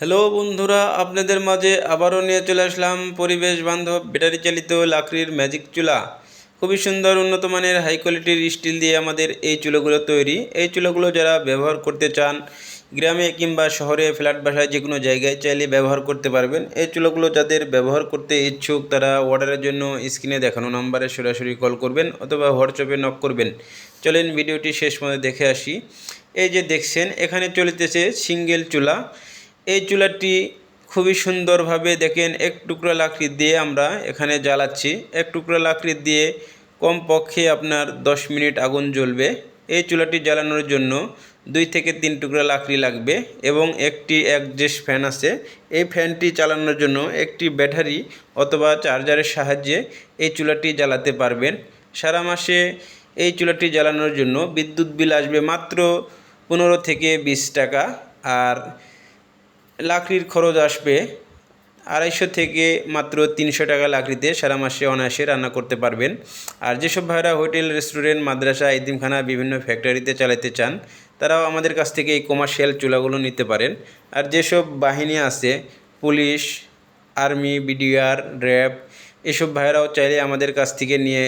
Hello বন্ধুরা, আপনাদের মাঝে আবারও নিয়ে চলে আসলাম পরিবেশ বান্ধব ব্যাটারি চালিত লাকড়ির ম্যাজিক চুলা। খুবই সুন্দর, উন্নত মানের হাই কোয়ালিটির স্টিল দিয়ে আমাদের এই চুলাগুলো তৈরি। এই চুলাগুলো যারা ব্যবহার করতে চান, গ্রামে কিংবা শহরে ফ্ল্যাট বাসায় যে কোনো জায়গায় চাইলে ব্যবহার করতে পারবেন। এই চুলাগুলো যাদের ব্যবহার করতে ইচ্ছুক, তারা অর্ডারের জন্য স্ক্রিনে দেখানো নাম্বারে সরাসরি কল করবেন অথবা হোয়াটসঅ্যাপে নক করবেন। চলেন ভিডিওটি শেষ মধ্যে দেখে আসি। এই যে দেখছেন, এখানে চলিতেছে সিঙ্গেল চুলা। এই চুলাটি খুবই সুন্দরভাবে দেখেন এক টুকরো লাকড়ি দিয়ে আমরা এখানে জ্বালাচ্ছি। এক টুকরো লাকড়ি দিয়ে কমপক্ষে আপনার দশ মিনিট আগুন জ্বলবে। এই চুলাটি জ্বালানোর জন্য দুই থেকে তিন টুকরো লাকড়ি লাগবে এবং একটি একজেস্ট ফ্যান আছে। এই ফ্যানটি চালানোর জন্য একটি ব্যাটারি অথবা চার্জারের সাহায্যে এই চুলাটি জ্বালাতে পারবেন। সারা মাসে এই চুলাটি জ্বালানোর জন্য বিদ্যুৎ বিল আসবে মাত্র পনেরো থেকে বিশ টাকা। আর লাকড়ির খরচ আসবে আড়াইশো থেকে মাত্র তিনশো টাকা লাকড়িতে সারা মাসে অনায়াসে রান্না করতে পারবেন। আর যেসব ভাইরা হোটেল, রেস্টুরেন্ট, মাদ্রাসা ইদিমখানা বিভিন্ন ফ্যাক্টরিতে চালাতে চান, তারাও আমাদের কাছ থেকে এই কমার্শিয়াল চুলাগুলো নিতে পারেন। আর যেসব বাহিনী আছে, পুলিশ, আর্মি, বিডিআর, র্যাব, এসব ভাইরাও চাইলে আমাদের কাছ থেকে নিয়ে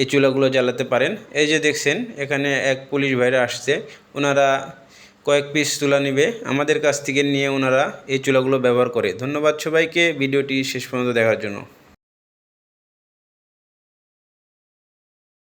এই চুলাগুলো জ্বালাতে পারেন। এই যে দেখছেন, এখানে এক পুলিশ ভাইরা আসছে। ওনারা কয়েক পিস তুলা নিবে। আমাদের কাছ থেকে নিয়ে ওনারা এই চুলাগুলো ব্যবহার করে। ধন্যবাদ সবাইকে। ভিডিওটি শেষ পর্যন্ত দেখার জন্য।